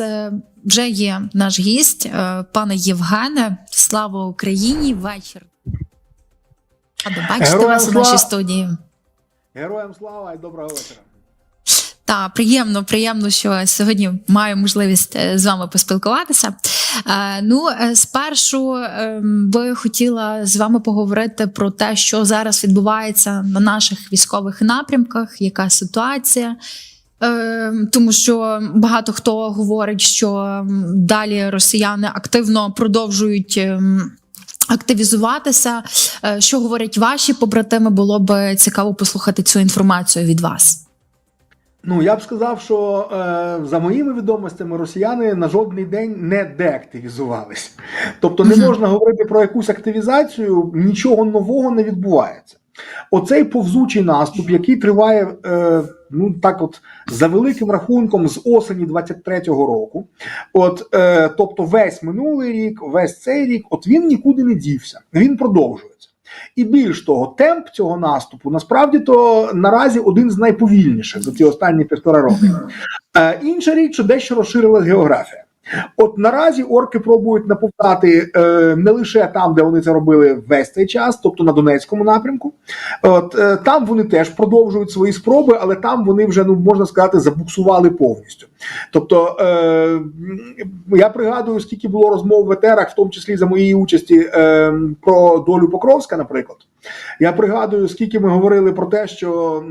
Е, Вже є наш гість, е, пане Євгене. Слава Україні! Вечір. Рада бачити Героям вас у нашій студії. Героям слава і доброго вечора. Та приємно, приємно, що сьогодні маю можливість е, з вами поспілкуватися. Ну, спершу е, би хотіла з вами поговорити про те, що зараз відбувається на наших військових напрямках, яка ситуація. Е, Тому що багато хто говорить, що далі росіяни активно продовжують. ем, Активізуватися, Е, що говорять ваші побратими, було б цікаво послухати цю інформацію від вас. Ну я б сказав, що е, за моїми відомостями росіяни на жодний день не деактивізувались. Тобто не можна говорити про якусь активізацію, нічого нового не відбувається. Оцей повзучий наступ, який триває, е, ну так, от за великим рахунком з осені 23-го року, от е, тобто весь минулий рік, весь цей рік, от він нікуди не дівся, він продовжується. І більш того, темп цього наступу насправді то наразі один з найповільніших за ці останні півтора роки. Е, інша річ, що дещо розширилась географія. От наразі орки пробують наповтати е, не лише там, де вони це робили весь цей час, тобто на Донецькому напрямку. От е, там вони теж продовжують свої спроби, але там вони вже ну можна сказати забуксували повністю. Тобто е, я пригадую, скільки було розмов в етерах, в тому числі за моєї участі е, про долю Покровська, наприклад. Я пригадую, скільки ми говорили про те, що.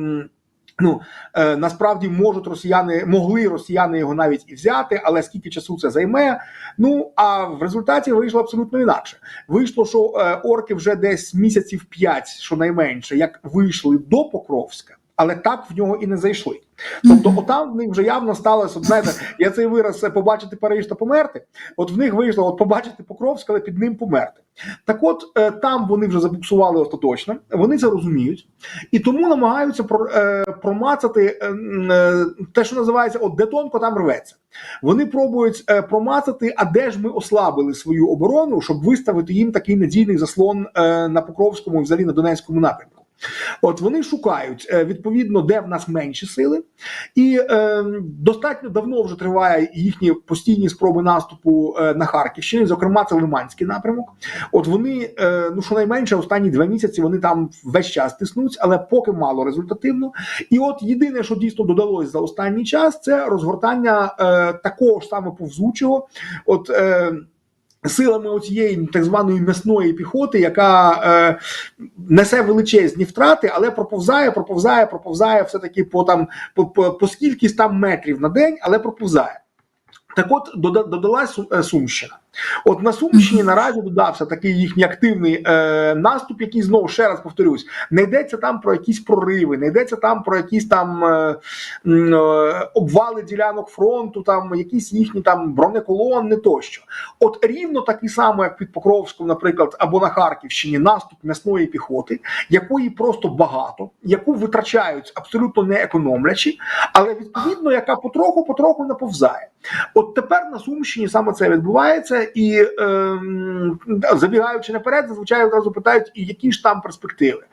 Ну е, насправді можуть росіяни, могли росіяни його навіть і взяти, але скільки часу це займе? Ну а в результаті вийшло абсолютно інакше. Вийшло, що е, орки вже десь місяців п'ять, щонайменше, як вийшли до Покровська, але так в нього і не зайшли. Тобто, отам в них вже явно сталося. От, знаєте, я цей вираз побачити Париж та померти. От в них вийшло от побачити Покровськ, але під ним померти. Так, от е, там вони вже забуксували остаточно, вони це розуміють і тому намагаються е, промацати е, те, що називається от де тонко там рветься. Вони пробують промацати, а де ж ми ослабили свою оборону, щоб виставити їм такий надійний заслон на Покровському і взагалі на Донецькому напрямку. От вони шукають е, відповідно, де в нас менші сили, і е, достатньо давно вже триває їхні постійні спроби наступу е, на Харківщині, зокрема, це Лиманський напрямок. От вони, е, ну щонайменше, останні два місяці вони там весь час тиснуть, але поки мало результативно. І от єдине, що дійсно додалось за останній час, це розгортання е, такого ж саме повзучого. От е, Силами оцієї так званої м'ясної піхоти, яка е, несе величезні втрати, але проповзає, проповзає, проповзає все таки по там по, по, по скількись там метрів на день, але проповзає. Так от дода- додалась е, Сумщина. От на Сумщині наразі додався такий їхній активний е, наступ, який знову ще раз повторюсь, не йдеться там про якісь прориви, не йдеться там про якісь там е, е, обвали ділянок фронту, там якісь їхні там бронеколони тощо. От рівно такий самий, як під Покровськом, наприклад, або на Харківщині, наступ м'ясної піхоти, якої просто багато, яку витрачають абсолютно не економлячи, але відповідно, яка потроху-потроху наповзає. От тепер на Сумщині саме це відбувається, і е, забігаючи наперед, зазвичай одразу питають, і які ж там перспективи.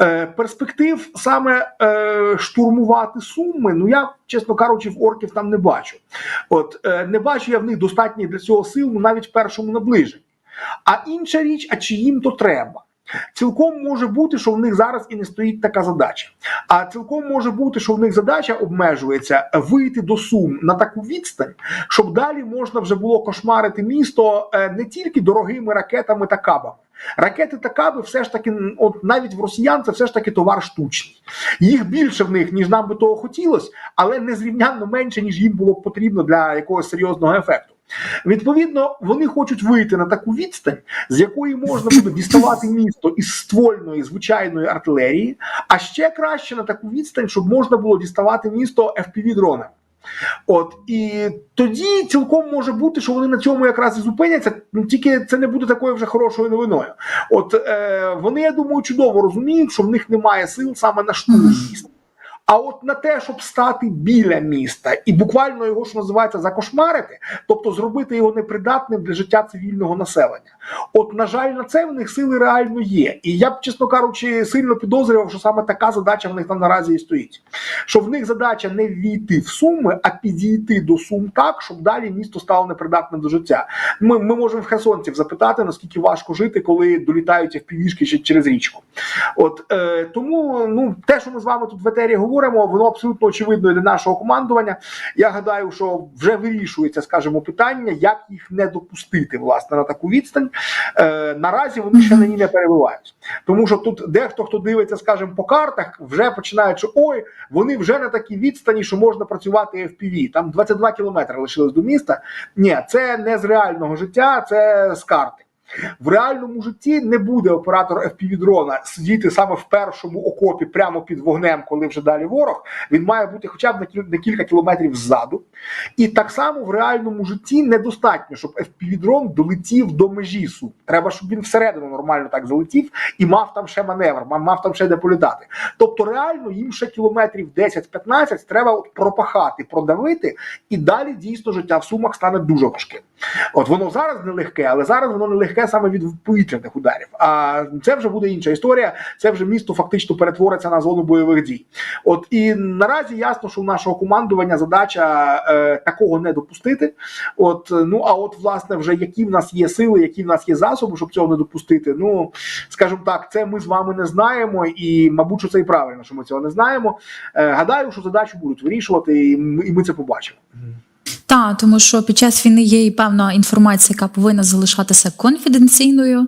Е, перспектив саме е, штурмувати суми. Ну я, чесно кажучи, в орків там не бачу. От е, не бачу я в них достатніх для цього сил, ну навіть в першому наближенні. А інша річ, а чи їм то треба? Цілком може бути, що в них зараз і не стоїть така задача. А цілком може бути, що в них задача обмежується вийти до сум на таку відстань, щоб далі можна вже було кошмарити місто е, не тільки дорогими ракетами та кабами. Ракети та каби все ж таки, от навіть в росіян, це все ж таки товар штучний. Їх більше в них, ніж нам би того хотілося, але незрівнянно менше, ніж їм було б потрібно для якогось серйозного ефекту. Відповідно, вони хочуть вийти на таку відстань, з якої можна буде діставати місто із ствольної звичайної артилерії, а ще краще на таку відстань, щоб можна було діставати місто fpv дронами От і тоді цілком може бути, що вони на цьому якраз і зупиняться. Ну тільки це не буде такою вже хорошою новиною. От е, вони, я думаю, чудово розуміють, що в них немає сил саме на штурм міста. А от на те, щоб стати біля міста і буквально його, що називається, закошмарити, тобто зробити його непридатним для життя цивільного населення. От, на жаль, на це в них сили реально є. І я б, чесно кажучи, сильно підозрював, що саме така задача в них там наразі і стоїть. Що в них задача не ввійти в суми, а підійти до сум так, щоб далі місто стало непридатним до життя. Ми, ми можемо в херсонців запитати, наскільки важко жити, коли долітають впівішки ще через річку. От е, тому ну те, що ми з вами тут в етері говоримо, воно абсолютно очевидно для нашого командування. Я гадаю, що вже вирішується, скажімо, питання, як їх не допустити власне на таку відстань. Е, наразі вони ще на ній не перебувають. Тому що тут дехто, хто дивиться, скажімо, по картах, вже починає, що ой, вони вже на такій відстані, що можна працювати FPV. Там 22 кілометри лишилось до міста. Ні, це не з реального життя, це з карти. В реальному житті не буде оператор FPV-дрона сидіти саме в першому окопі прямо під вогнем, коли вже далі ворог. Він має бути хоча б на кіль- на кілька кілометрів ззаду. І так само в реальному житті недостатньо, щоб FPV-дрон долетів до межі су. Треба, щоб він всередину нормально так залетів і мав там ще маневр, мав там ще де політати. Тобто, реально їм ще кілометрів 10-15 треба от пропахати, продавити, і далі дійсно життя в сумах стане дуже важким. От воно зараз нелегке, але зараз воно нелегке саме від повітряних ударів. А це вже буде інша історія. Це вже місто фактично перетвориться на зону бойових дій. От і наразі ясно, що у нашого командування задача е, такого не допустити. От ну а от власне, вже які в нас є сили, які в нас є засоби, щоб цього не допустити. Ну скажімо так, це ми з вами не знаємо, і мабуть, що це і правильно, що ми цього не знаємо. Е, гадаю, що задачу будуть вирішувати, і ми це побачимо. Так, тому що під час війни є і певна інформація, яка повинна залишатися конфіденційною,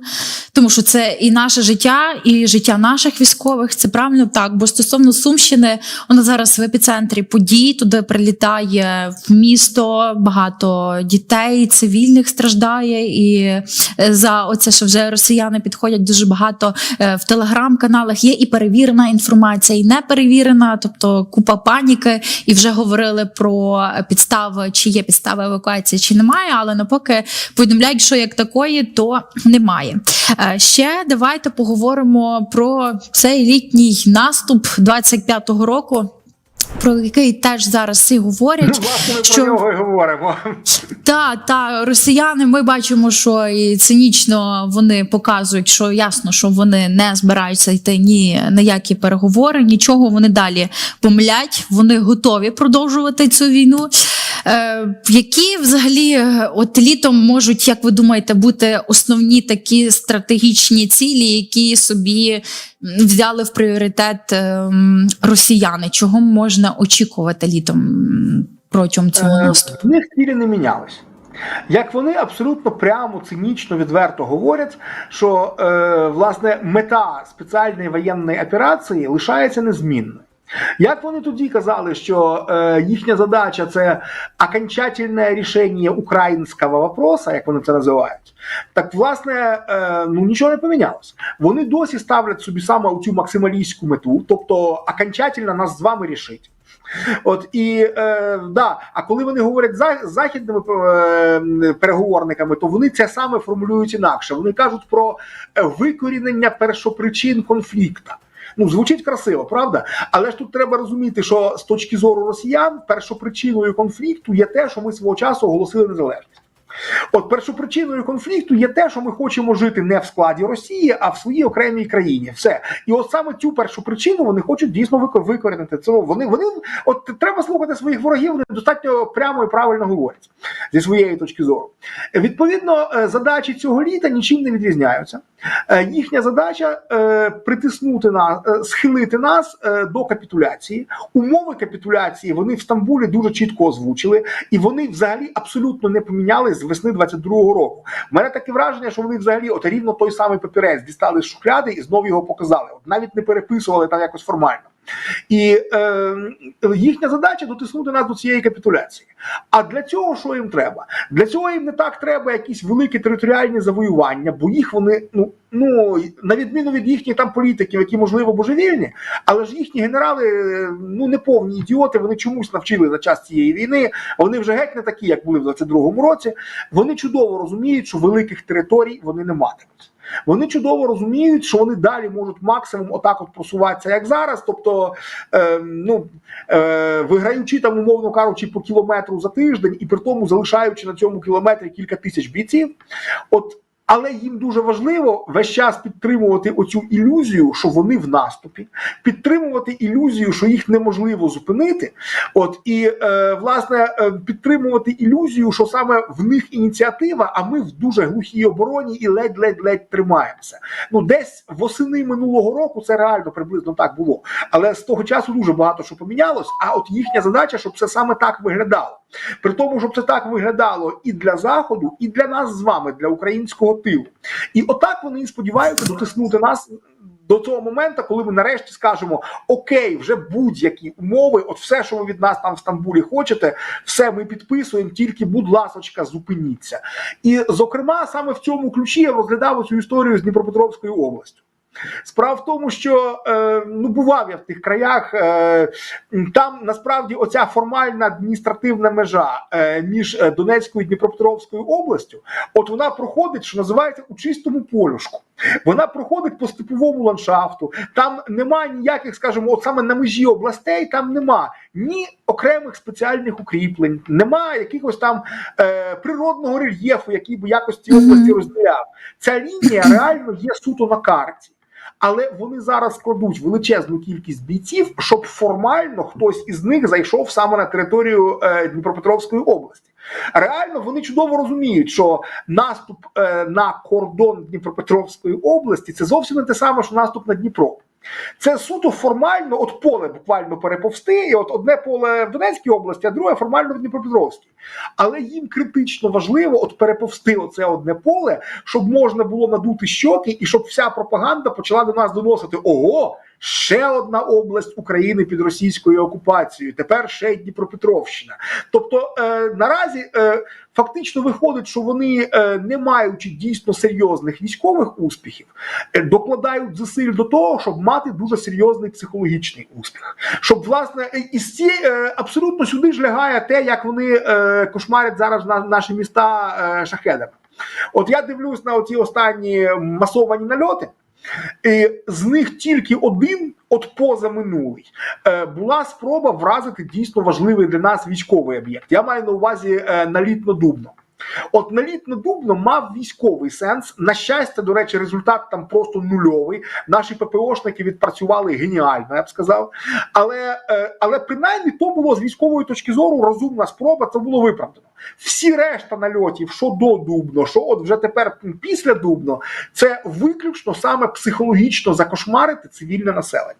тому що це і наше життя, і життя наших військових. Це правильно так. Бо стосовно Сумщини, вона зараз в епіцентрі подій, туди прилітає в місто, багато дітей, цивільних страждає. І е, за оце, що вже росіяни підходять дуже багато е, в телеграм-каналах. Є і перевірена інформація, і неперевірена, тобто купа паніки, і вже говорили про підстави, чи є підстави евакуації, чи немає. Але напоки повідомляють, що як такої, то немає. Е, Ще давайте поговоримо про цей літній наступ 25-го року. Про який теж зараз всі Ну, говорять, власне, ми що про нього і говоримо. та, та росіяни, ми бачимо, що і цинічно вони показують, що ясно, що вони не збираються йти ні на які переговори, нічого вони далі помлять, вони готові продовжувати цю війну. Е, які взагалі е, от літом можуть, як ви думаєте, бути основні такі стратегічні цілі, які собі взяли в пріоритет ем, росіяни? Чого можна очікувати літом протягом цього Е, наступу? Них цілі не мінялись. Як вони абсолютно прямо, цинічно, відверто говорять, що е, власне мета спеціальної воєнної операції лишається незмінною. Як вони тоді казали, що е, їхня задача це окончательне рішення українського вопроса, як вони це називають, так власне е, ну нічого не помінялося. Вони досі ставлять собі саме цю максималістську мету, тобто окончательно нас з вами рішить. От і е, да, а коли вони говорять за західними е, переговорниками, то вони це саме формулюють інакше. Вони кажуть про е, викорінення першопричин конфлікту. Ну, звучить красиво, правда? Але ж тут треба розуміти, що з точки зору росіян першопричиною конфлікту є те, що ми свого часу оголосили незалежність. От першопричиною конфлікту є те, що ми хочемо жити не в складі Росії, а в своїй окремій країні. Все. І от саме цю першу причину вони хочуть дійсно вико- викорінити. Це вони, вони от треба слухати своїх ворогів, вони достатньо прямо і правильно говорять зі своєї точки зору. Відповідно, е, задачі цього літа нічим не відрізняються. Е, Їхня задача е, притиснути нас, схилити нас до капітуляції. Умови капітуляції вони в Стамбулі дуже чітко озвучили, і вони взагалі абсолютно не поміняли з весни 22-го року. У мене таке враження, що вони взагалі от рівно той самий папірець дістали з шухляди і знову його показали. От навіть не переписували там якось формально. І е, їхня задача дотиснути нас до цієї капітуляції. А для цього що їм треба? Для цього їм не так треба якісь великі територіальні завоювання, бо їх вони ну ну на відміну від їхніх там політиків, які можливо божевільні, але ж їхні генерали ну не повні ідіоти. Вони чомусь навчили за час цієї війни. Вони вже геть не такі, як були в 22-му році. Вони чудово розуміють, що великих територій вони не матимуть. Вони чудово розуміють, що вони далі можуть максимум отак от просуватися, як зараз. Тобто, е, ну е, виграючи там, умовно кажучи, по кілометру за тиждень, і при тому залишаючи на цьому кілометрі кілька тисяч бійців. От але їм дуже важливо весь час підтримувати оцю ілюзію, що вони в наступі, підтримувати ілюзію, що їх неможливо зупинити. От і е, власне е, підтримувати ілюзію, що саме в них ініціатива, а ми в дуже глухій обороні і ледь-ледь-ледь тримаємося. Ну, десь восени минулого року це реально приблизно так було. Але з того часу дуже багато що помінялось. А от їхня задача, щоб це саме так виглядало. При тому, щоб це так виглядало і для заходу, і для нас з вами, для українського тилу. І отак вони сподіваються дотиснути нас. До цього моменту, коли ми нарешті скажемо: Окей, вже будь-які умови, от все, що ви від нас там в Стамбулі хочете, все ми підписуємо, тільки, будь ласочка, зупиніться. І, зокрема, саме в цьому ключі я розглядав цю історію з Дніпропетровською областю. Справа в тому, що е, ну бував я в тих краях. Е, там насправді оця формальна адміністративна межа е, між е, Донецькою і Дніпропетровською областю, от вона проходить, що називається у чистому полюшку. Вона проходить по степовому ландшафту. Там немає ніяких, скажімо, от саме на межі областей, там нема ні окремих спеціальних укріплень, нема якихось там е, природного рельєфу, який би якось ці області розділяв. Ця лінія реально є суто на карті. Але вони зараз складуть величезну кількість бійців, щоб формально хтось із них зайшов саме на територію е, Дніпропетровської області. Реально вони чудово розуміють, що наступ е, на кордон Дніпропетровської області це зовсім не те саме, що наступ на Дніпро. Це суто формально, от поле буквально переповсти, і от одне поле в Донецькій області, а друге формально в Дніпропетровській. Але їм критично важливо от переповсти оце одне поле, щоб можна було надути щоки, і щоб вся пропаганда почала до нас доносити: ого, ще одна область України під російською окупацією. Тепер ще й Дніпропетровщина. Тобто е, наразі е, фактично виходить, що вони, е, не маючи дійсно серйозних військових успіхів, е, докладають зусиль до того, щоб мати дуже серйозний психологічний успіх. Щоб власне і ці е, абсолютно сюди ж лягає те, як вони е, кошмарять зараз на наші міста е, шахедами. От я дивлюсь на оці останні масовані нальоти. З них тільки один, от позаминулий, е, була спроба вразити дійсно важливий для нас військовий об'єкт. Я маю на увазі е, наліт на Дубно. От наліт на Дубно мав військовий сенс. На щастя, до речі, результат там просто нульовий. Наші ППОшники відпрацювали геніально, я б сказав. Але, е, але принаймні то було з військової точки зору розумна спроба, це було виправдано. Всі решта нальотів, що до Дубно, що от вже тепер після Дубно, це виключно саме психологічно закошмарити цивільне населення.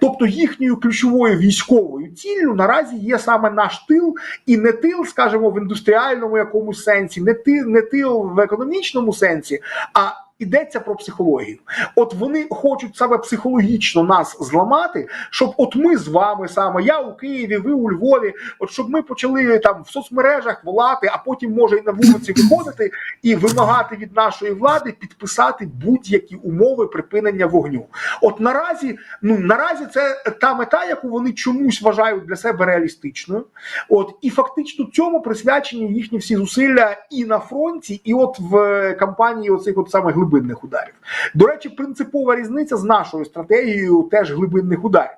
Тобто їхньою ключовою військовою ціллю наразі є саме наш тил, і не тил, скажімо, в індустріальному якомусь сенсі, не тил, не тил в економічному сенсі, а Йдеться про психологію. От вони хочуть саме психологічно нас зламати, щоб от ми з вами саме, я у Києві, ви у Львові, от щоб ми почали там в соцмережах волати, а потім може і на вулиці виходити і вимагати від нашої влади підписати будь-які умови припинення вогню. От наразі, ну наразі це та мета, яку вони чомусь вважають для себе реалістичною. От і фактично цьому присвячені їхні всі зусилля і на фронті, і от в кампанії оцих от самих глибинних ударів. До речі, принципова різниця з нашою стратегією теж глибинних ударів.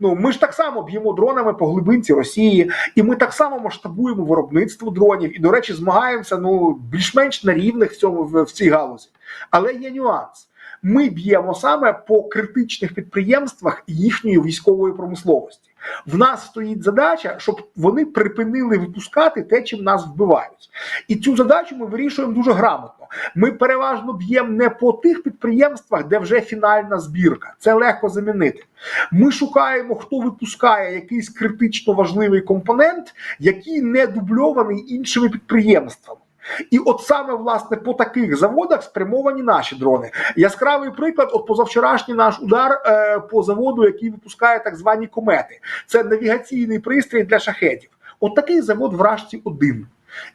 Ну ми ж так само б'ємо дронами по глибинці Росії, і ми так само масштабуємо виробництво дронів. І, до речі, змагаємося ну більш-менш на рівних в цьому в, цій галузі. Але є нюанс. Ми б'ємо саме по критичних підприємствах їхньої військової промисловості. В нас стоїть задача, щоб вони припинили випускати те, чим нас вбивають, і цю задачу ми вирішуємо дуже грамотно. Ми переважно б'ємо не по тих підприємствах, де вже фінальна збірка. Це легко замінити. Ми шукаємо, хто випускає якийсь критично важливий компонент, який не дубльований іншими підприємствами. І от саме власне по таких заводах спрямовані наші дрони. Яскравий приклад, от позавчорашній наш удар е, по заводу, який випускає так звані комети. Це навігаційний пристрій для шахетів. От такий завод в Рашці один.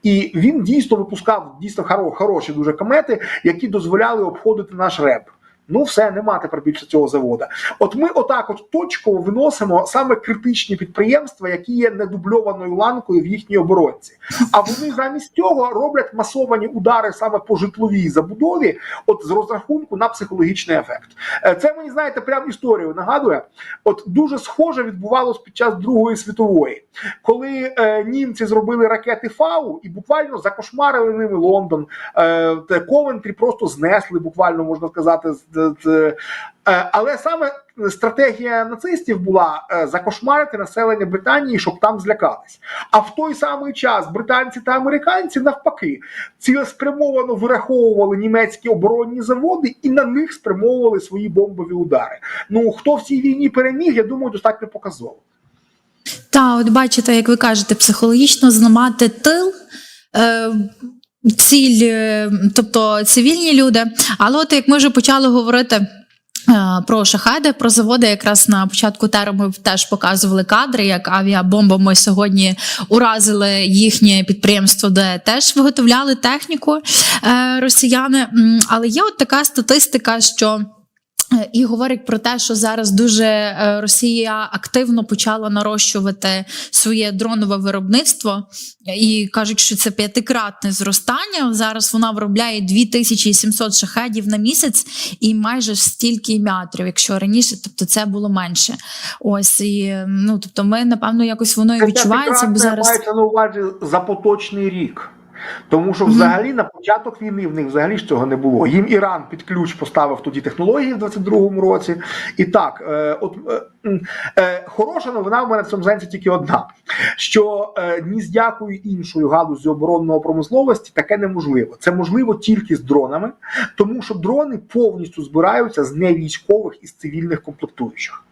І він дійсно випускав дійсно хороші дуже комети, які дозволяли обходити наш реп. Ну, все, нема тепер більше цього заводу. От ми отак, от точково виносимо саме критичні підприємства, які є недубльованою ланкою в їхній оборонці. А вони замість цього роблять масовані удари саме по житловій забудові, от з розрахунку на психологічний ефект. Е, Це мені знаєте, прям історію нагадує. От дуже схоже відбувалось під час Другої світової, коли е, німці зробили ракети Фау і буквально закошмарили ними Лондон. Е, Ковентрі просто знесли, буквально можна сказати. Е, але саме стратегія нацистів була е, закошмарити населення Британії, щоб там злякались. А в той самий час британці та американці навпаки цілеспрямовано вираховували німецькі оборонні заводи і на них спрямовували свої бомбові удари. Ну хто в цій війні переміг, я думаю, достатньо показово. Та, от бачите, як ви кажете, психологічно зламати тил. Е, Ціль, е, тобто цивільні люди. Але от як ми вже почали говорити е, про шахеди, про заводи, якраз на початку теру ми теж показували кадри, як авіабомбами сьогодні уразили їхнє підприємство, де теж виготовляли техніку е, росіяни. Але є от така статистика, що. І говорить про те, що зараз дуже е, Росія активно почала нарощувати своє дронове виробництво, і кажуть, що це п'ятикратне зростання. Зараз вона виробляє 2700 шахедів на місяць і майже стільки метрів, якщо раніше, тобто це було менше. Ось і ну тобто, ми напевно якось воно і відчувається, бо зараз мається на увазі за поточний рік. Тому що взагалі на початок війни в них взагалі ж цього не було. Їм Іран під ключ поставив тоді технології в 22-му році. І так, е, от е, е, хороша новина в мене в цьому сенсі тільки одна: що е, ні з якою іншою галузю оборонного промисловості таке неможливо. Це можливо тільки з дронами, тому що дрони повністю збираються з невійськових і з цивільних комплектуючих.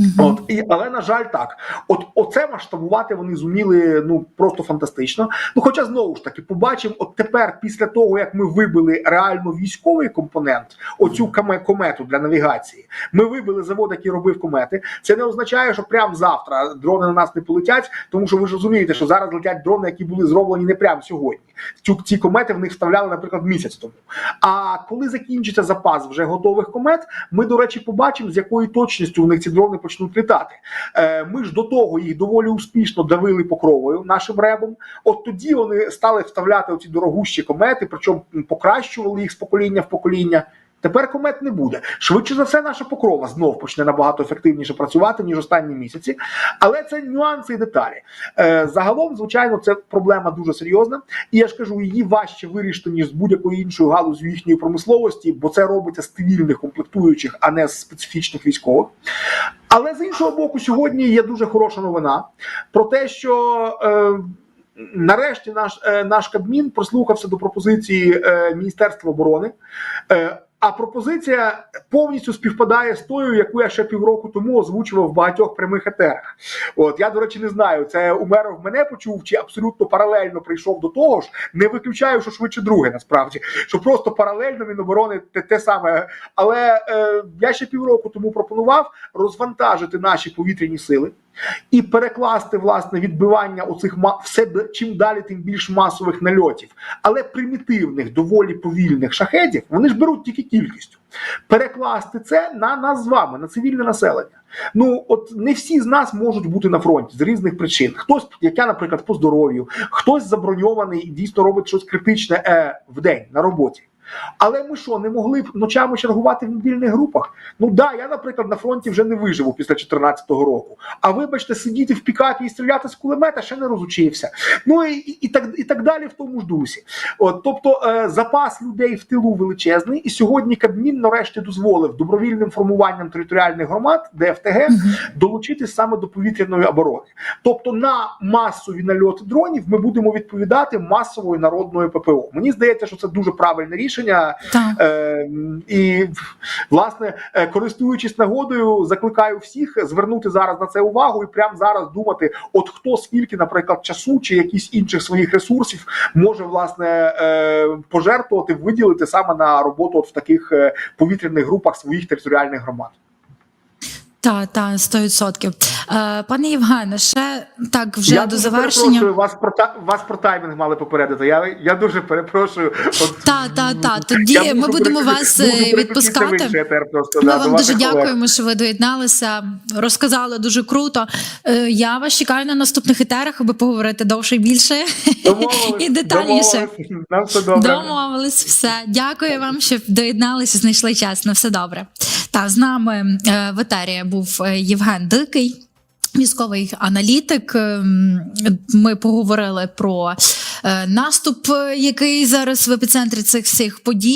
Мгм. От і але на жаль, так, от оце масштабувати вони зуміли ну просто фантастично. Ну, хоча знову ж таки, побачимо, от тепер, після того як ми вибили реально військовий компонент, оцю комету для навігації, ми вибили завод, який робив комети. Це не означає, що прямо завтра дрони на нас не полетять, тому що ви ж розумієте, що зараз летять дрони, які були зроблені не прямо сьогодні. Цю ці комети в них вставляли, наприклад, місяць тому. А коли закінчиться запас вже готових комет, ми, до речі, побачимо, з якою точністю в них ці дрони почнуть літати. Е, ми ж до того їх доволі успішно давили покровою нашим ребом. От тоді вони стали вставляти оці дорогущі комети, причому покращували їх з покоління в покоління. Тепер комет не буде. Швидше за все, наша покрова знов почне набагато ефективніше працювати ніж останні місяці. Але це нюанси і деталі. Е, загалом, звичайно, це проблема дуже серйозна. І я ж кажу, її важче вирішити ніж з будь-якою іншою галузю їхньої промисловості, бо це робиться з цивільних комплектуючих, а не з специфічних військових. Але з іншого боку, сьогодні є дуже хороша новина про те, що. Е, Нарешті наш е, наш Кабмін прислухався до пропозиції е, Міністерства оборони. Е, а пропозиція повністю співпадає з тою, яку я ще півроку тому озвучував в багатьох прямих етерах. От я, до речі, не знаю, це Умеров мене почув чи абсолютно паралельно прийшов до того ж. Не виключаю, що швидше друге, насправді, що просто паралельно Міноборони те, те саме. Але е, я ще півроку тому пропонував розвантажити наші повітряні сили. І перекласти власне відбивання оцих ма- все чим далі, тим більш масових нальотів, але примітивних, доволі повільних шахедів, вони ж беруть тільки кількістю. Перекласти це на нас з вами, на цивільне населення. Ну от не всі з нас можуть бути на фронті з різних причин. Хтось, як я, наприклад, по здоров'ю, хтось заброньований і дійсно робить щось критичне е, в день на роботі. Але ми що, не могли б ночами чергувати в мобільних групах? Ну да, я, наприклад, на фронті вже не виживу після 2014 року. А вибачте, сидіти в пікапі і стріляти з кулемета ще не розучився. Ну і, і, і так і так далі в тому ж дусі. От, тобто е, запас людей в тилу величезний, і сьогодні Кабмін нарешті дозволив добровільним формуванням територіальних громад, ДФТГ, долучитись саме до повітряної оборони. Тобто на масові нальоти дронів ми будемо відповідати масовою народною ППО. Мені здається, що це дуже правильне рішення. Так. Е, і власне, е, користуючись нагодою, закликаю всіх звернути зараз на це увагу і прямо зараз думати, от хто скільки, наприклад, часу чи якісь інших своїх ресурсів може власне е, пожертвувати, виділити саме на роботу от в таких е, повітряних групах своїх територіальних громад. Та, та, 100%. Е, Пане Євгене, ще так вже я до завершення. вас про та вас про таймінг мали попередити. Я, я дуже перепрошую. От, Та, та, та. Тоді я ми будемо вас е, відпускати. просто, Ми да, вам дуже колег. дякуємо, що ви доєдналися. Розказали дуже круто. Е, Я вас чекаю на наступних етерах, аби поговорити довше і більше Домовились, і детальніше. домовились. Нам все добре. Домовились все. Дякую вам, що доєдналися, знайшли час. На все добре. Та з нами е, в етері був е, Євген Дикий. Військовий аналітик. Ем, Ми поговорили про е, наступ, який зараз в епіцентрі цих всіх подій.